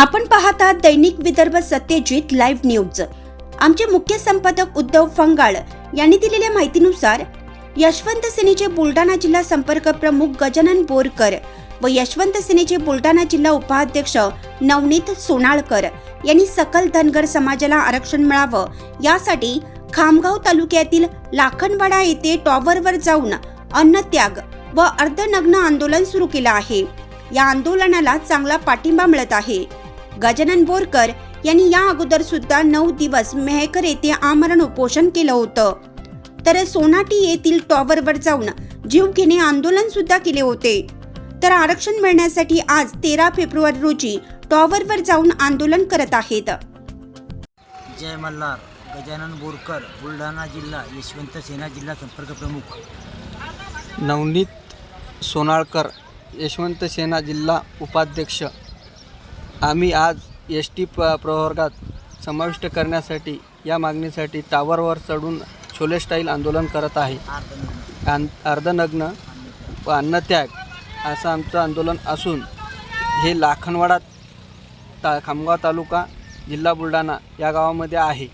आपण पाहतात दैनिक Vidarbha Satyajit live news आमचे मुख्य संपादक उद्धव फंगाळ यांनी दिलेल्या माहितीनुसार यशवंत सेनेचे बुलढाणा जिल्हा संपर्क प्रमुख गजानन बोरकर व यशवंत सेनेचे बुलढाणा जिल्हा उपाध्यक्ष नवनीत सोनाळकर यांनी सकल धनगर समाजाला आरक्षण मिळावं यासाठी खामगाव तालुक्यातील लाखनवाडा येथे टॉवरवर जाऊन अन्नत्याग व अर्धनग्न आंदोलन सुरू केलं आहे. या आंदोलनाला चांगला पाठिंबा मिळत आहे. गजानन बोरकर यांनी या अगोदर सुद्धा नऊ दिवस मेहकर येथे आमरण उपोषण केलं होतं. तर सोनाटी येथील टॉवरवर जाऊन जीव घेणे आंदोलन सुद्धा केले होते. तर आरक्षण मिळण्यासाठी आज तेरा फेब्रुवारी रोजी टॉवरवर जाऊन आंदोलन करत आहेत. जय मल्हार गजानन बोरकर बुलढाणा जिल्हा यशवंत सेना जिल्हा संपर्क प्रमुख. नवनीत सोनाळकर यशवंत सेना जिल्हा उपाध्यक्ष. आम्ही आज एस टी प प्रवर्गात समाविष्ट करण्यासाठी या मागणीसाठी टावरवर चढून छोले स्टाईल आंदोलन करत आहे. आन अर्धनग्न व अन्नत्याग असं आमचं आंदोलन असून हे लाखनवाडा ता खामगाव तालुका जिल्हा बुलढाणा या गावामध्ये आहे.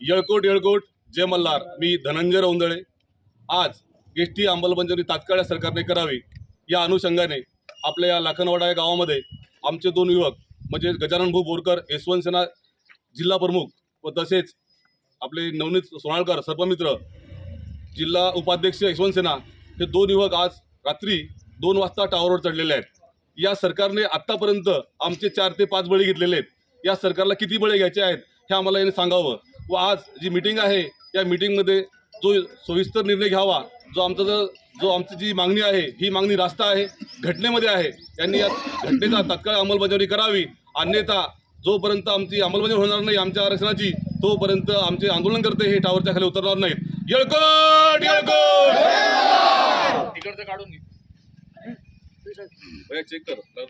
येळकोट येळकोट! जय मल्हार मी धनंजय रौंदळे. आज एस टी अंमलबजावणी तात्काळ या सरकारने करावी या अनुषंगाने आपल्या या लाखनवाडा या गावामध्ये आमचे दोन युवक म्हणजे गजानन भाऊ बोरकर यशवंत सेना जिल्हा प्रमुख व तसेच आपले नवनीत सोनाळकर सर्पमित्र जिल्हा उपाध्यक्ष यशवंत सेना हे दोन युवक आज रात्री दोन वाजता टावरवर चढलेले आहेत. या सरकारने आत्तापर्यंत आमचे चार ते पाच बळी घेतलेले आहेत. या सरकारला किती बळी घ्यायचे आहेत हे आम्हाला याने सांगावं व आज जी मिटिंग आहे या मिटिंगमध्ये जो सविस्तर निर्णय घ्यावा जो आमचा जो जो आमची जी मागणी आहे ही मागणी रास्त आहे घटनेमध्ये आहे यांनी या घटनेचा तात्काळ अंमलबजावणी करावी. अन्यथा जोपर्यंत आमची अंमलबजावणी होणार नाही आमच्या आरक्षणाची तोपर्यंत आमचे आंदोलनकर्ते हे टावरच्या खाली उतरणार नाहीत. येळकोट येळकोट! इकडचं काढून घे. चेक कर.